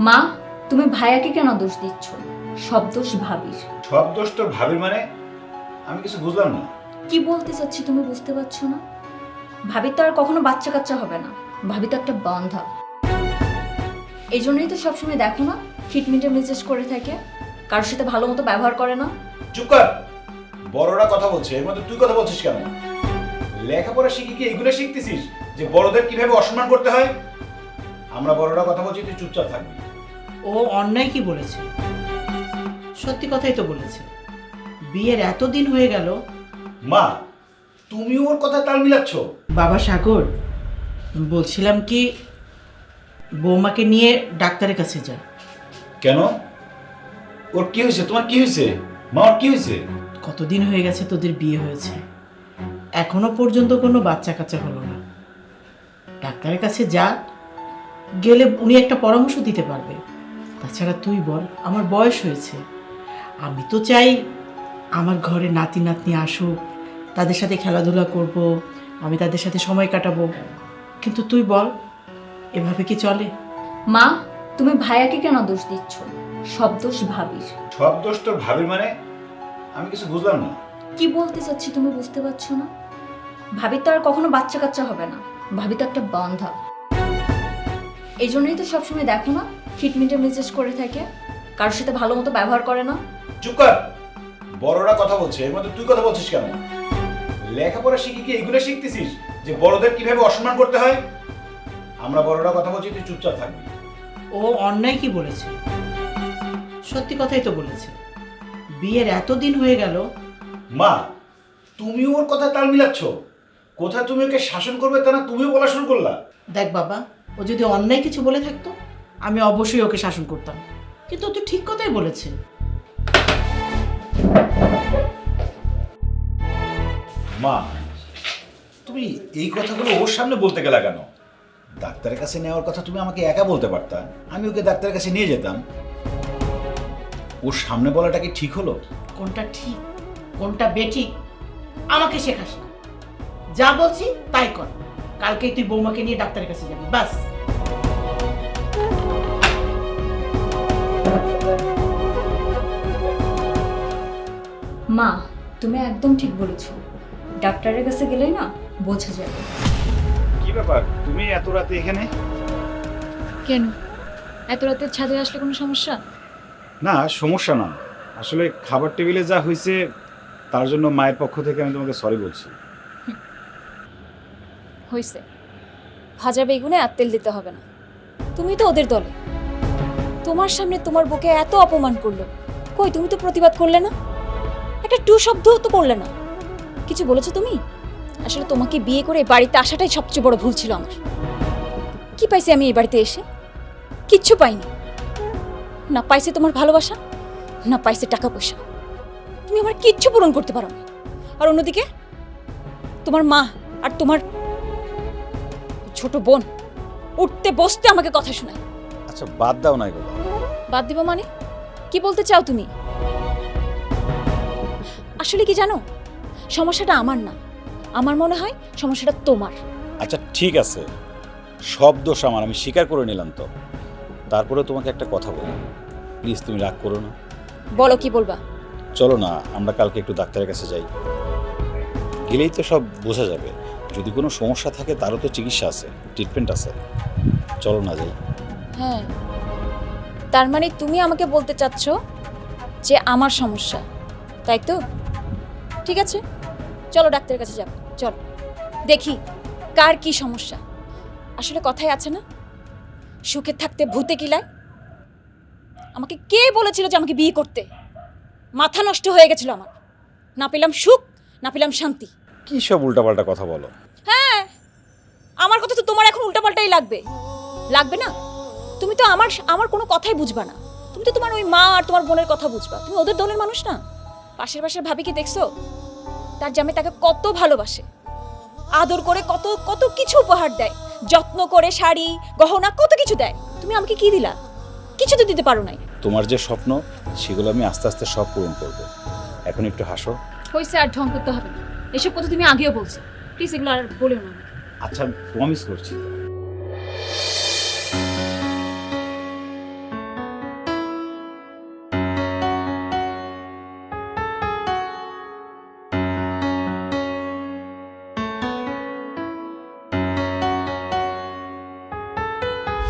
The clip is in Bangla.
মা তুমি ভাইয়াকে কেন দোষ দিচ্ছ? সব দোষ ভাবির। সব দোষ তোর ভাবির মানে? আমি কিছু বুঝলাম না। কি বলতে চাচ্ছি তুমি বুঝতে পারছ না? ভাবির তো আর কখনো বাচ্চা কাচ্চা হবে না। ভাবি তো একটা বান্ধা। এই জন্যই তো সবসময় দেখো না খিটমিটে মেজাজ করে থাকে। কারোর সাথে ভালো মতো ব্যবহার করে না। চুপ কর! বড়রা কথা বলছে এর মধ্যে তুই কথা বলছিস কেন? লেখাপড়া শিখে কি এগুলো শিখতেছিস? যে বড়দের কীভাবে অসম্মান করতে হয়? আমরা বড়রা কথা বলছি তুই চুপচাপ থাকবি। ও অন্যায় কি বলেছে? সত্যি কথাই তো বলেছে। বিয়ের এত দিন হয়ে গেল। মা তুমি ওর কথা তাল মিলাচ্ছ? বাবা সাগর বলছিলাম কি বৌমাকে নিয়ে ডাক্তারের কাছে যা। কেন? ওর কি হয়েছে? তোমার কি হয়েছে? মা ওর কি হয়েছে? কতদিন হয়ে গেছে তোদের বিয়ে হয়েছে? এখনও পর্যন্ত কোনো বাচ্চা কাচ্চা হলো না। ডাক্তারের কাছে যা গেলে উনি একটা পরামর্শ দিতে পারবে। তাছাড়া তুই বল আমার বয়স হয়েছে। আমি তো চাই আমার ঘরে নাতি নাতনি আসুক তাদের সাথে খেলাধুলা করব আমি তাদের সাথে সময় কাটাবো। কিন্তু তুই বল এভাবে কি চলে? মা তুমি ভাইয়াকে কেন দোষ দিচ্ছ? সব দোষ ভাবির। সব দোষ তোর ভাবির মানে? আমি কিছু বুঝলাম না। কি বলতে চাচ্ছি তুমি বুঝতে পারছ না? ভাবির তো আর কখনো বাচ্চা কাচ্চা হবে না। ভাবি তো একটা বান্ধা এই জন্যই তো সবসময় দেখো না খিটমিটে মেজাজ করে থাকে। কারোর সাথে ভালো মতো ব্যবহার করে না। চুপ কর। বড়রা কথা বলছে এর মধ্যে তুই কথা বলছিস কেন? লেখাপড়া শিখে কি এগুলো শিখতেছিস? যে বড়দের কীভাবে অসম্মান করতে হয়? আমরা বড়রা কথা বলছি তুই চুপচাপ থাকবি। ও অন্যায় কি বলেছে? সত্যি কথাই তো বলেছে। বিয়ের এত দিন হয়ে গেল। মা তুমি ওর কথা তাল মিলাচ্ছ। কোথায় তুমি ওকে শাসন করবে তা না তুমিও বলা শুরু করলা। দেখ বাবা ও যদি অন্যায় কিছু বলে থাকতো আমি অবশ্যই ওকে শাসন করতাম। কিন্তু ও তো ঠিক কথাই বলেছে। মা তুমি এই কথাগুলো ওর সামনে বলতে গেলা কেন? ডাক্তারের কাছে নেওয়ার কথা তুমি আমাকে একা বলতে পারতা। আমি ওকে ডাক্তারের কাছে নিয়ে যেতাম। ওর সামনে বলাটা কি ঠিক হলো? কোনটা ঠিক কোনটা বেঠিক আমাকে শেখাস। না যা বলছি তাই কর। কালকেই তুই বৌমাকে নিয়ে ডাক্তারের কাছে যাবি বাস। মা তুমি একদম ঠিক বলেছ। ডাক্তারের কাছে গেলেই না বোঝা যাবে কি ব্যাপার? তুমি এত রাতে এখানে? কেন? এত রাতে ছাদে আসলে কোনো সমস্যা? না সমস্যা না। আসলে খাবার টেবিলে যা হয়েছে তার জন্য মায়ের পক্ষ থেকে আমি তোমাকে সরি বলছি। হয়েছে ভাজা বেগুনে আর তেল দিতে হবে না। তুমি তো ওদের দলে। তোমার সামনে তোমার বুকে এত অপমান করল। কই, তুমি তো প্রতিবাদ করলে না? একটা টু শব্দও তো করলে না। কিছু বলেছ তুমি? আসলে তোমাকে বিয়ে করে বাড়িতে আসাটাই সবচেয়ে বড় ভুল ছিল আমার। কি পাইছি আমি এই বাড়িতে এসে? কিচ্ছু পাইনি। না পাইছে তোমার ভালোবাসা, না পাইছে টাকা পয়সা তুমি আমার কিচ্ছু পূরণ করতে পারো না। আর অন্যদিকে, তোমার মা আর তোমার ছোট বোন উঠতে বসতে আমাকে কথা শোনায়। আচ্ছা বাদ দাও না এগুলো। বাদ দিব মানে? কি বলতে চাও তুমি? আসলে কি জানো? সমস্যাটা আমার না। আমার মনে হয় সমস্যাটা তোমার। আচ্ছা ঠিক আছে। সব দোষ আমার আমি স্বীকার করে নিলাম তো। তারপরে তোমাকে একটা কথা বলি। প্লিজ তুমি রাগ করো না। বলো কি বলবা? চলো না আমরা কালকে একটু ডাক্তারের কাছে যাই। গেলেই তো সব বোঝা যাবে। যদি কোনো সমস্যা থাকে, তারও তো চিকিৎসা আছে ট্রিটমেন্ট আছে। চলো না যাই। হ্যাঁ। তার মানে তুমি আমাকে বলতে চাচ্ছ যে আমার সমস্যা, তাই তো? ঠিক আছে। চলো ডাক্তারের কাছে যাব চলো। দেখি কার কি সমস্যা। আসলে কথাই আছে না, সুখে থাকতে ভূতে কিলায়। আমাকে কে বলেছিল যে আমাকে বিয়ে করতে? মাথা নষ্ট হয়ে গেছিল আমার। না পেলাম সুখ না পেলাম শান্তি। কি সব উল্টাপাল্টা কথা বলো? হ্যাঁ আমার কথা তো তোমার এখন উল্টাপাল্টাই লাগবে। লাগবে না? তুমি তো আমার আমার কোনো কথাই বুঝবা না। তুমি তো তোমার ওই মা আর তোমার বোনের কথা বুঝবা। তুমি ওদের দলের মানুষ না? পাশের পাশের ভাবিকে দেখছ? তার জামে তাকে কত ভালোবাসে। আদর করে কত কত কিছু উপহার দেয়। যত্ন করে শাড়ি গহনা কত কিছু দেয়। তুমি আমাকে কি দিলা? কিছু তো দিতে পারো নাই। তোমার যে স্বপ্ন সেগুলো আমি আস্তে আস্তে সব পূরণ করব। এখন একটু হাসো। হয়েছে আর ঢং করতে হবে না। এসব কথা তুমি আগেও বলছো। প্লিজ এগুলো আর বলেও না আচ্ছা প্রমিস করছি।